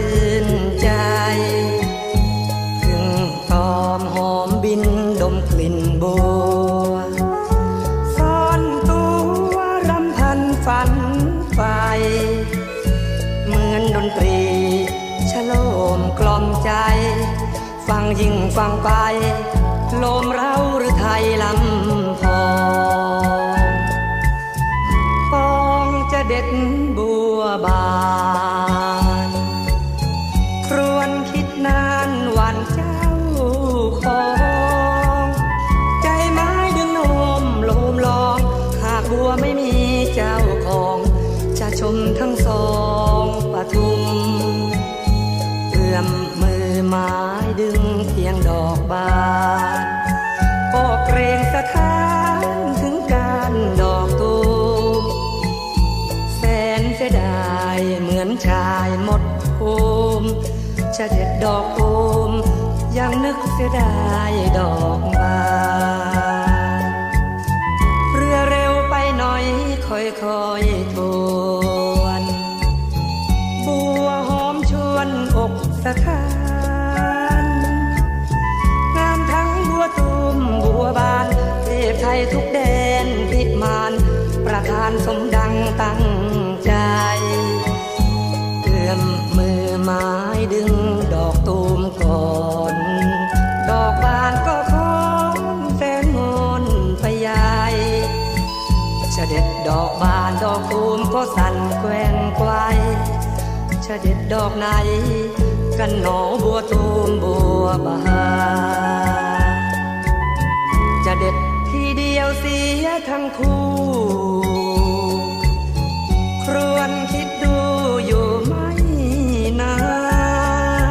ชื่นใจ ถึงตอมหอมบินดมกลิ่นบซ่อนตัวรำพันฝันไฟเหมือนดนตรีชโลมกล่อมใจ ฟังยิ่งฟังไป ลมเราหรือไทยลำ จะเด็ดดอกภูมยังนึกเสียดายดอกบานเรือเร็วไปหน่อยค่อยๆทวนบัวหอมชวนอกสะท้านงามทั้งบัวตูมบัวบานเทพไทยทุกแดนพิมานประธานสมดังตั้งใจเอื้อมมือม้ดึ แกว่งไกวจะเด็ดดอกไหน กันหนอบัวตูมบัวบานจะเด็ดทีเดียวเสียทั้งคู่ ครวนคิดดูอยู่ไม่นา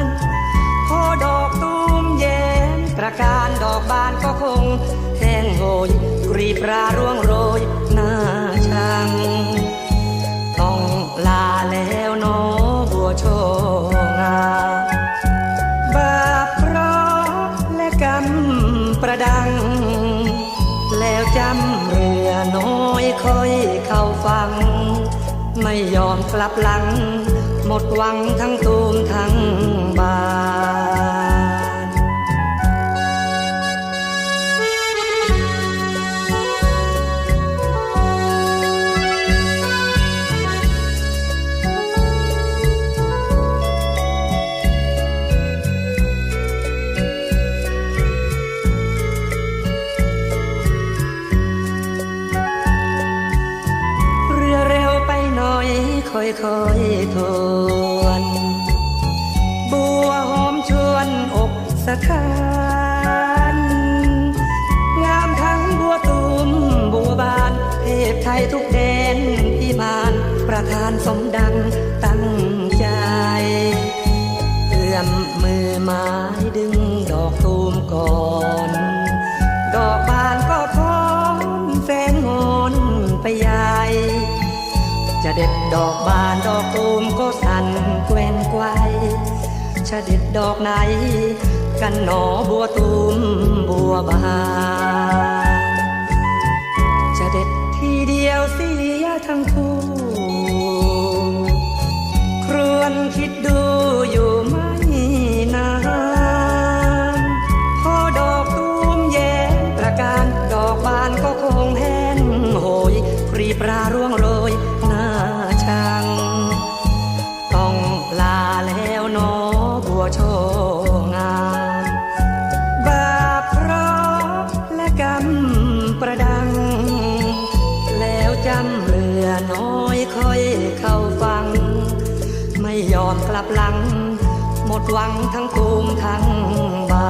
น พอดอกตูมแย้มตระการดอกบานก็คงแห้งโหยกรีบราร่วงโรย ลาแล้วเนอบัวโชงาบาปเพราะและกรรมประดัง แล้วจำเรือน้อยค่อยเข้าฟัง ไม่ยอมกลับหลัง หมดหวังทั้งตูมทั้งบา ค่อยค่อยๆทวนบัวหอมชวนอกสะท้านงามทั้งบัวตูมบัวบานเทพไทยทุกแดนพิมานประธานสมดัง จะเด็ดดอกบานดอกตูมก็สั่นแกว่งไกวจะเด็ดดอกไหน กันหนอบัวตูมบัวบานจะเด็ดทีเดียวเสียทั้งคู่ครวนคิดดูอยู่ไม่นานพอดอกตูมแย้มประการดอกบานก็คงแห้งโหยปรีปราร่วงโรย ลับหลัง หมดหวังทั้งตูมทั้งบา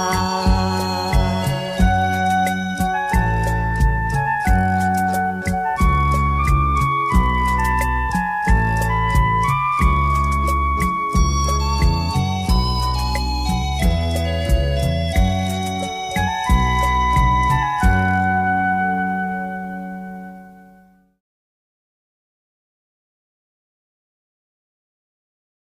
น